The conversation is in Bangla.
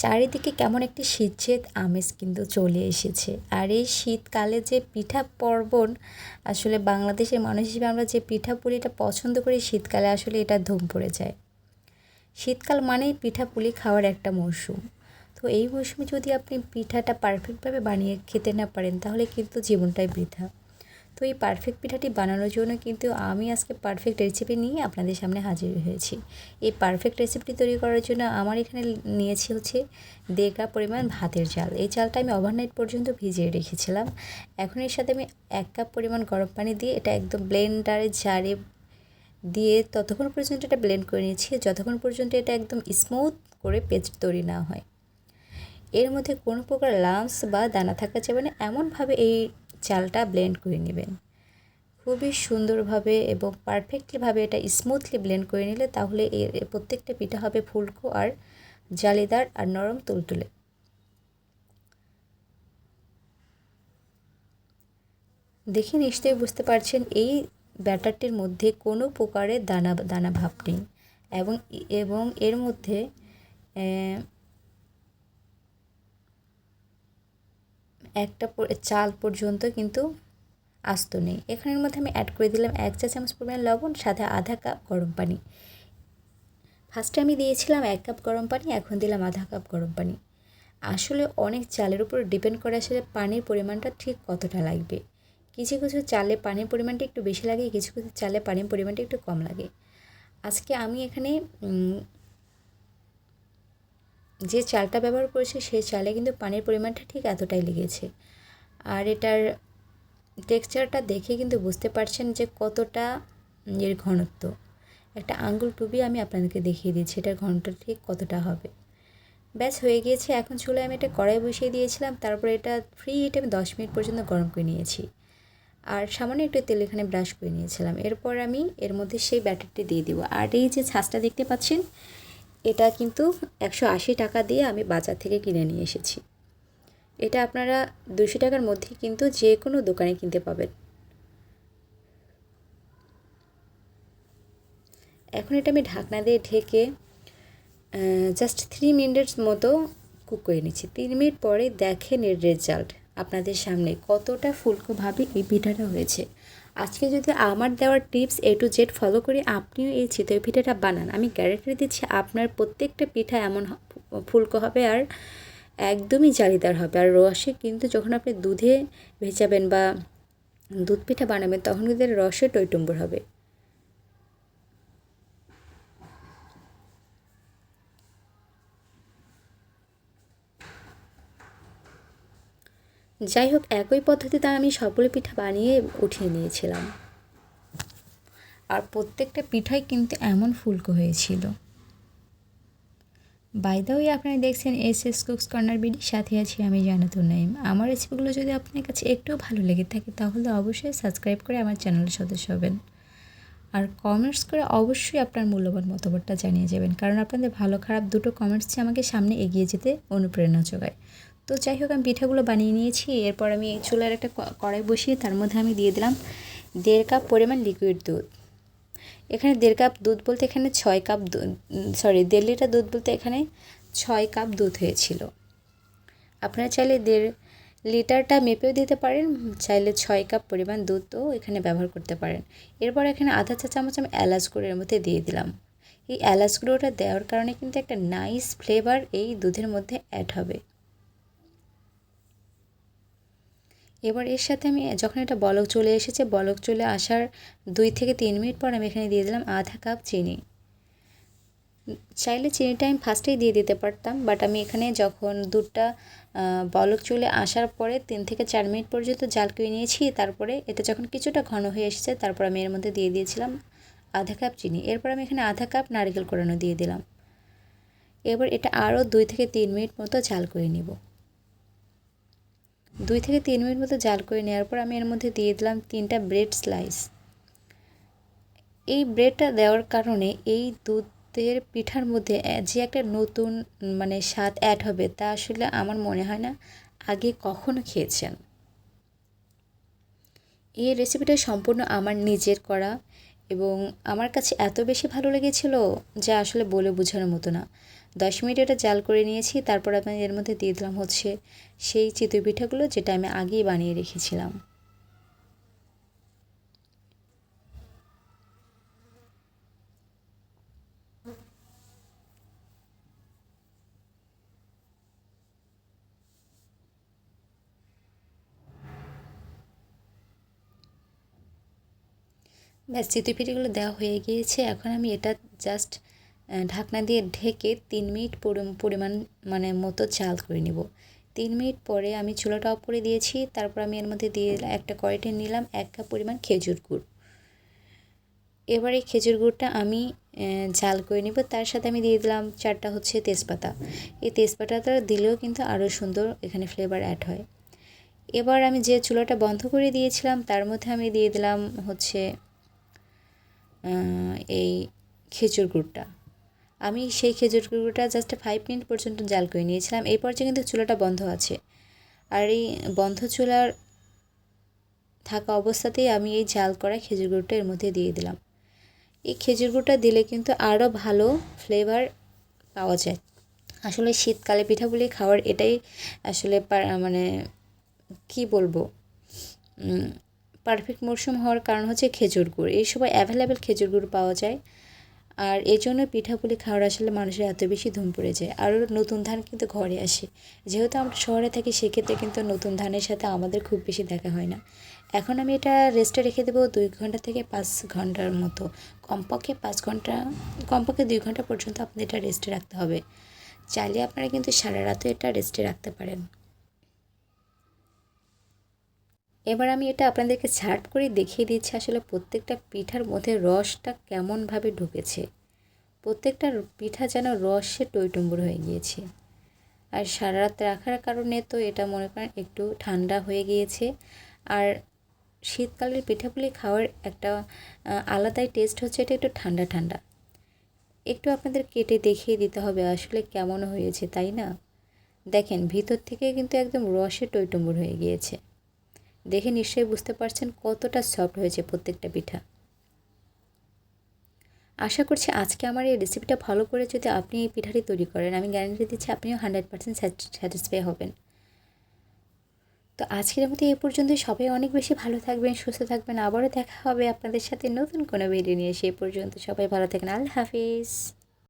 চারিদিকে কেমন একটি শীতজেত আমেজ কিন্তু চলে এসেছে। আর এই শীতকালে যে পিঠা পর্বণ, আসলে বাংলাদেশের মানুষ হিসেবে আমরা যে পিঠা পুলিটা পছন্দ করি, শীতকালে আসলে এটা ধুম পড়ে যায়। শীতকাল মানেই পিঠা পুলি খাওয়ার একটা মরশুম। তো এই মরশুমে যদি আপনি পিঠাটা পারফেক্টভাবে বানিয়ে খেতে না পারেন, তাহলে কিন্তু জীবনটাই বৃথা। তো এই পারফেক্ট পিঠাটি বানানোর জন্য কিন্তু আমি আজকে পারফেক্ট রেসিপি নিয়ে আপনাদের সামনে হাজির হয়েছি। এই পারফেক্ট রেসিপিটি তৈরি করার জন্য আমার এখানে নিয়েছি হচ্ছে দেড় কাপ পরিমাণ ভাতের চাল। এই চালটা আমি ওভারনাইট পর্যন্ত ভিজিয়ে রেখেছিলাম। এখন এর সাথে আমি এক কাপ পরিমাণ গরম পানি দিয়ে এটা একদম ব্লেন্ডারে জারে দিয়ে ততক্ষণ পর্যন্ত এটা ব্লেন্ড করে নিয়েছি, যতক্ষণ পর্যন্ত এটা একদম স্মুথ করে পেস্ট তৈরি না হয়। এর মধ্যে কোনো প্রকার লামস বা দানা থাকা যাবে না। এমনভাবে এই চালটা ব্লেন্ড করে নেবেন। খুবই সুন্দরভাবে এবং পারফেক্টলিভাবে এটা স্মুথলি ব্লেন্ড করে নিলে তাহলে এর প্রত্যেকটা পিঠা হবে ফুলকো আর জালিদার আর নরম তুলতুলে। দেখে নিশ্চয়ই বুঝতে পারছেন এই ব্যাটারটির মধ্যে কোনো প্রকারের দানা দানা ভাব নেই। এবং এবং এর মধ্যে একটা চাল পর্যন্ত কিন্তু আস্ত নেই। এখানের মধ্যে আমি অ্যাড করে দিলাম এক চা চামচ পরিমাণ লবণ সাথে আধা কাপ গরম পানি। ফার্স্টে আমি দিয়েছিলাম এক কাপ গরম পানি, এখন দিলাম আধা কাপ গরম পানি। আসলে অনেক চালের উপর ডিপেন্ড করে আসলে পানির পরিমাণটা ঠিক কতটা লাগবে। কিছু কিছু চালে পানির পরিমাণটা একটু বেশি লাগে, কিছু কিছু চালে পানির পরিমাণটা একটু কম লাগে। আজকে আমি এখানে যে চালটা ব্যবহার করেছি, সেই চালে কিন্তু পানির পরিমাণটা ঠিক এতটাই লেগেছে। আর এটার টেক্সচারটা দেখে কিন্তু বুঝতে পারছেন যে কতটা এর ঘনত্ব। একটা আঙ্গুল টুবি আমি আপনাদেরকে দেখিয়ে দিচ্ছি, এটার ঘনত্ব ঠিক কতটা হবে। ব্যাস, হয়ে গিয়েছে। এখন চুলে আমি এটা কড়াই বসিয়ে দিয়েছিলাম, তারপরে এটা ফ্রি হিটে আমি দশ মিনিট পর্যন্ত গরম করে নিয়েছি। আর সামান্য একটু তেল এখানে ব্রাশ করে নিয়েছিলাম। এরপর আমি এর মধ্যে সেই ব্যাটারটি দিয়ে দিব। আর এই যে ছাঁচটা দেখতে পাচ্ছেন এটা কিন্তু একশো আশি টাকা দিয়ে আমি বাজার থেকে কিনে নিয়ে এসেছি। এটা আপনারা দুশো টাকার মধ্যে কিন্তু যে কোনো দোকানে কিনতে পাবেন। এখন এটা আমি ঢাকনা দিয়ে ঢেকে জাস্ট থ্রি মিনিটস মতো কুক করে নিচ্ছি। তিন মিনিট পরে দেখেন এর রেজাল্ট আপনাদের সামনে কতটা ফুলকোভাবে এই পিঠাটা হয়েছে। আজকে যদি আমার দেওয়ার tips A to Z follow করে, আপনিও এই চিতই পিঠাটা বানান। আমি গ্যারেন্টি দিচ্ছি আপনার প্রত্যেকটা পিঠা এমন ফুলকো হবে আর একদমই জালিদার হবে। আর রসে কিন্তু যখন আপনি দুধে ভেজাবেন বা দুধ পিঠা বানাবেন, তখন কিন্তু রসে টইটুম্বর হবে। যাই হোক একই পদ্ধতিতে আমি সবগুলো পিঠা বানিয়ে উঠিয়ে নিয়েছিলাম। আর প্রত্যেকটা পিঠাই কিন্তু এমন ফুলকো হয়েছিল। বাইদাওই আপনারা দেখছেন S S cooks corner BD, সাথে আছি আমি জানাতুন নাইম আমার রেসিপিগুলো যদি আপনার কাছে একটু ভালো লেগে থাকে, তাহলে অবশ্যই সাবস্ক্রাইব করে আমার চ্যানেলের সদস্য হবেন। আর কমেন্টস করে অবশ্যই আপনার মূল্যবান মতামতটা জানিয়ে যাবেন, কারণ আপনাদের ভালো খারাপ দুটো কমেন্টসই আমাকে সামনে এগিয়ে যেতে অনুপ্রেরণা যোগায়। তো যাই হোক, আমি পিঠাগুলো বানিয়ে নিয়েছি। এরপর আমি চুলার একটা কড়াই বসিয়ে তার মধ্যে আমি দিয়ে দিলাম দেড় কাপ পরিমাণ লিকুইড দুধ। এখানে দেড় কাপ দুধ বলতে এখানে ছয় কাপ দুধ সরি দেড় লিটার দুধ বলতে এখানে ছয় কাপ দুধ হয়েছিল। আপনারা চাইলে দেড় লিটারটা মেপেও দিতে পারেন, চাইলে ছয় কাপ পরিমাণ দুধও এখানে ব্যবহার করতে পারেন। এরপর এখানে আধা চা চামচ আমি এলাচ গুঁড়োর মধ্যে দিয়ে দিলাম। এই এলাচ গুঁড়োটা দেওয়ার কারণে কিন্তু একটা নাইস ফ্লেভার এই দুধের মধ্যে অ্যাড হবে। এবার এর সাথে আমি যখন এটা বলক চলে এসেছে, বলক চলে আসার দুই থেকে তিন মিনিট পর আমি এখানে দিয়ে দিলাম আধা কাপ চিনি। চাইলে চিনিটা আমি ফার্স্টেই দিয়ে দিতে পারতাম বাট আমি এখানে যখন দুধটা বলক চলে আসার পরে তিন থেকে চার মিনিট পর্যন্ত জাল করে নিয়েছি, তারপরে এটা যখন কিছুটা ঘন হয়ে এসেছে, তারপর আমি এর মধ্যে দিয়ে দিয়েছিলাম আধা কাপ চিনি। এরপর আমি এখানে আধা কাপ নারকেল কোরানো দিয়ে দিলাম। এবার এটা আরও দুই থেকে তিন মিনিট মতো জাল করে নিব। দুই থেকে তিন মিনিট মতো জাল করে নেওয়ার পর আমি এর মধ্যে দিয়ে দিলাম তিনটা ব্রেড স্লাইস। এই ব্রেডটা দেওয়ার কারণে এই দুধের পিঠার মধ্যে যে একটা নতুন মানে স্বাদ অ্যাড হবে তা আসলে আমার মনে হয় না আগে কখনো খেয়েছেন। এই রেসিপিটা সম্পূর্ণ আমার নিজের করা এবং আমার কাছে এত বেশি ভালো লেগেছিল যে আসলে বলে বোঝানোর মতো না। দশ মিনিট এটা জাল করে নিয়েছি, তারপর আমি এর মধ্যে দিয়ে দিলাম হচ্ছে সেই চিতই পিঠাগুলো যেটা আমি আগেই বানিয়ে রেখেছিলাম। ব্যাস চিতই পিঠেগুলো দেওয়া হয়ে গিয়েছে। এখন আমি এটা জাস্ট ঢাকনা দিয়ে ঢেকে তিন মিনিট পরিমাণ মানে মতো চাল করে নিব। তিন মিনিট পরে আমি চুলাটা অফ করে দিয়েছি, তারপর আমি এর মধ্যে দিয়ে একটা কড়াইটে নিলাম এক কাপ পরিমাণ খেজুর গুড়। এবার এই খেজুর গুড়টা আমি জাল করে নিব, তার সাথে আমি দিয়ে দিলাম চারটা হচ্ছে তেজপাতা। এই তেজপাতাটা দিলেও কিন্তু আরও সুন্দর এখানে ফ্লেভার অ্যাড হয়। এবার আমি যে চুলাটা বন্ধ করে দিয়েছিলাম, তার মধ্যে আমি দিয়ে দিলাম হচ্ছে এই খেজুর গুড়টা। আমি সেই খেজুর গুঁড়োটা জাস্ট ফাইভ মিনিট পর্যন্ত জাল করে নিয়েছিলাম। এই পর্যায়ে কিন্তু চুলাটা বন্ধ আছে। আর এই বন্ধ চুলার থাকা অবস্থাতেই আমি এই জাল করা খেজুর গুঁড়োটা এর মধ্যে দিয়ে দিলাম। এই খেজুর গুঁড়োটা দিলে কিন্তু আরও ভালো ফ্লেভার পাওয়া যায়। আসলে শীতকালে পিঠাগুলি খাওয়ার এটাই আসলে মানে কি বলব? পারফেক্ট মরশুম হওয়ার কারণ হচ্ছে খেজুর গুড়। এই সময় অ্যাভেলেবেল খেজুর গুড় পাওয়া যায়। আর এই জন্য পিঠাপুলি খাওয়ার আসলে মানুষের এত বেশি ধুম পড়ে যায়। আরও নতুন ধান কিন্তু ঘরে আসে। যেহেতু আমরা শহরে থাকি, সেক্ষেত্রে কিন্তু নতুন ধানের সাথে আমাদের খুব বেশি দেখা হয় না। এখন আমি এটা রেস্টে রেখে দেবো দুই ঘণ্টা থেকে পাঁচ ঘণ্টার মতো। কমপক্ষে পাঁচ ঘণ্টা, কমপক্ষে দুই ঘণ্টা পর্যন্ত আপনাদের এটা রেস্টে রাখতে হবে। চাইলে আপনারা কিন্তু সারা রাতও এটা রেস্টে রাখতে পারেন। এবার আমি এটা আপনাদেরকে ছাট করে দেখিয়ে দিচ্ছি আসলে প্রত্যেকটা পিঠার মধ্যে রসটা কেমনভাবে ঢুকেছে। প্রত্যেকটা পিঠা যেন রসে টইটুম্বুর হয়ে গিয়েছে। আর সারা রাত রাখার কারণে তো এটা মনে করেন একটু ঠান্ডা হয়ে গিয়েছে। আর শীতকালের পিঠাগুলি খাওয়ার একটা আলাদাই টেস্ট হচ্ছে এটা একটু ঠান্ডা ঠান্ডা। একটু আপনাদের কেটে দেখিয়ে দিতে হবে আসলে কেমন হয়েছে, তাই না? দেখেন ভিতর থেকে কিন্তু একদম রসে টইটুম্বুর হয়ে গিয়েছে। দেখে নিশ্চয়ই বুঝতে পারছেন কতটা সফট হয়েছে প্রত্যেকটা পিঠা। আশা করছি আজকে আমার এই রেসিপিটা ভালো করে যদি আপনি এই পিঠাটি তৈরি করেন, আমি গ্যারান্টি দিচ্ছি আপনিও হান্ড্রেড পার্সেন্ট স্যাটিসফাই হবেন। তো আজকের মধ্যে এ পর্যন্ত সবাই অনেক বেশি ভালো থাকবেন, সুস্থ থাকবেন। আবারও দেখা হবে আপনাদের সাথে নতুন কোনো ভিডিও নিয়ে। সে পর্যন্ত সবাই ভালো থাকেন আল্লাহ হাফিজ।